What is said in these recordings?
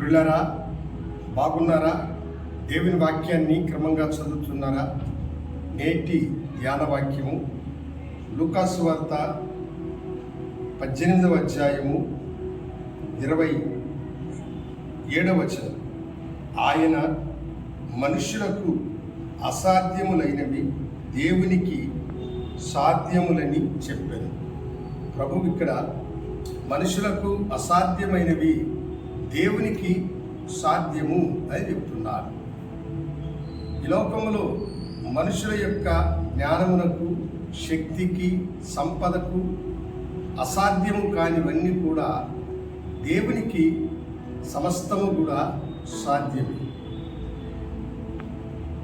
పిల్లరా బాగున్నారా? దేవుని వాక్యాన్ని క్రమంగా చదువుతున్నారా? నేటి ధ్యాన వాక్యము లూకాసు వార్త పద్దెనిమిదవ అధ్యాయము ఇరవై ఏడవ వచనం. ఆయన మనుషులకు అసాధ్యములైనవి దేవునికి సాధ్యములని చెప్పాను. ప్రభు ఇక్కడ మనుషులకు అసాధ్యమైనవి దేవునికి సాధ్యము అని చెప్తున్నారు. ఈ లోకంలో మనుషుల యొక్క జ్ఞానమునకు శక్తికి సంపదకు అసాధ్యము కానివన్నీ కూడా దేవునికి సమస్తము కూడా సాధ్యమే.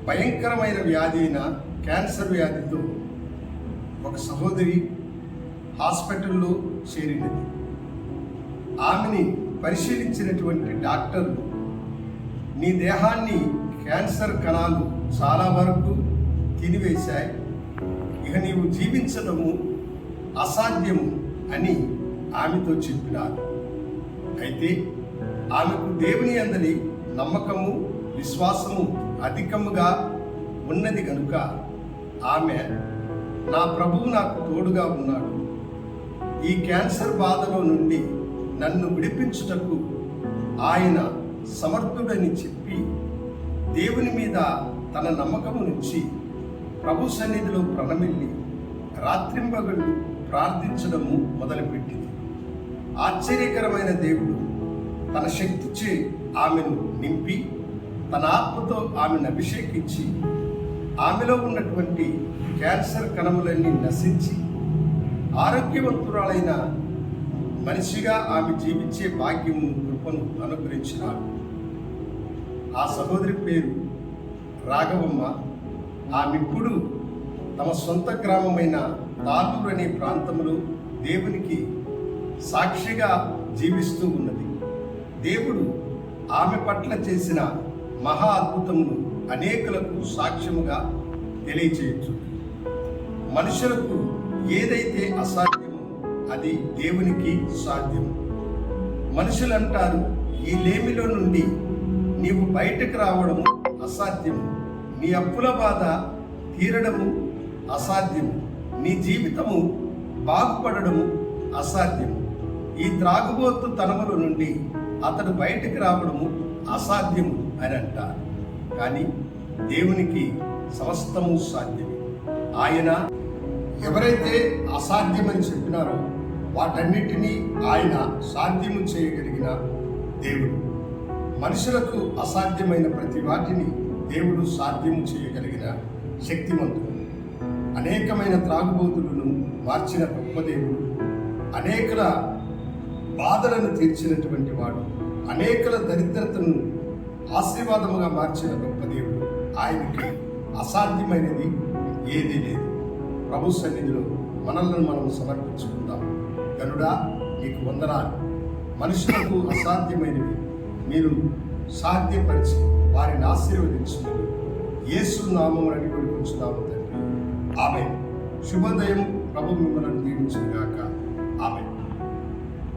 భయంకరమైన వ్యాధి అయిన క్యాన్సర్ వ్యాధితో ఒక సహోదరి హాస్పిటల్లో చేరినది. ఆమెని పరిశీలించినటువంటి డాక్టర్లు నీ దేహాన్ని క్యాన్సర్ కణాలు చాలా వరకు తినివేశాయి. ఇక నీవు జీవించడము అసాధ్యము అని ఆమెతో చెప్పినారు. అయితే ఆమెకు దేవుని అందరి నమ్మకము విశ్వాసము అధికముగా ఉన్నది కనుక ఆమె నా ప్రభువు నాకు తోడుగా ఉన్నాడు. ఈ క్యాన్సర్ బాధలో నుండి నన్ను విడిపించుటకు ఆయన సమర్థుడని చెప్పి దేవుని మీద తన నమ్మకము నుంచి ప్రభు సన్నిధిలో ప్రణమిల్లి రాత్రింబగళ్ళు ప్రార్థించడము మొదలుపెట్టింది. ఆశ్చర్యకరమైన దేవుడు తన శక్తిచే ఆమెను నింపి తన ఆత్మతో ఆమెను అభిషేకించి ఆమెలో ఉన్నటువంటి క్యాన్సర్ కణములన్నీ నశించి ఆరోగ్యవంతురాలైన మనిషిగా ఆమె జీవించే భాగ్యము కృపను అనుగ్రహించినాడు. ఆ సహోదరి పేరు రాఘవమ్మ. ఆమెప్పుడు తమ సొంత గ్రామమైన తాలూరు అనే ప్రాంతంలో దేవునికి సాక్షిగా జీవిస్తూ ఉన్నది. దేవుడు ఆమె పట్ల చేసిన మహా అద్భుతమును అనేకులకు సాక్ష్యముగా తెలియచేయచ్చు మనుషులకు ఏదైతే అసాధ్యం అది దేవునికి సాధ్యం. మనుషులు అంటారు ఈ లేమిలో నుండి నీవు బయటకు రావడం అసాధ్యము. నీ అప్పుల బాధ తీరడము అసాధ్యము. నీ జీవితము బాగుపడడము అసాధ్యము. ఈ త్రాగుబోతు తనముల నుండి అతడు బయటకు రావడము అసాధ్యము అని అంటారు. కానీ దేవునికి సమస్తము సాధ్యమే. ఆయన ఎవరైతే అసాధ్యమని చెప్పినారో వాటన్నిటినీ ఆయన సాధ్యము చేయగలిగిన దేవుడు. మనుషులకు అసాధ్యమైన ప్రతి వాటిని దేవుడు సాధ్యం చేయగలిగిన శక్తిమంతుడు. అనేకమైన త్రాగుబోతులను మార్చిన గొప్ప దేవుడు. అనేకుల బాధలను తీర్చినటువంటి వాడు. అనేకుల దరిద్రతను ఆశీర్వాదముగా మార్చిన గొప్ప దేవుడు. ఆయనకి అసాధ్యమైనది ఏదీ లేదు. ప్రభు సన్నిధిలో మనల్ని మనం సమర్పించుకుందాం. గనుడా నీకు వందనాలు. మనుషులకు అసాధ్యమైనవి మీరు సాధ్యపరిచి వారిని ఆశీర్వదించుకుని యేసు నామం అని వేడుకొంచున్నాము తండ్రి. ఆమె శుభోదయం ప్రభు మిమ్మల్ని దీవించుగాక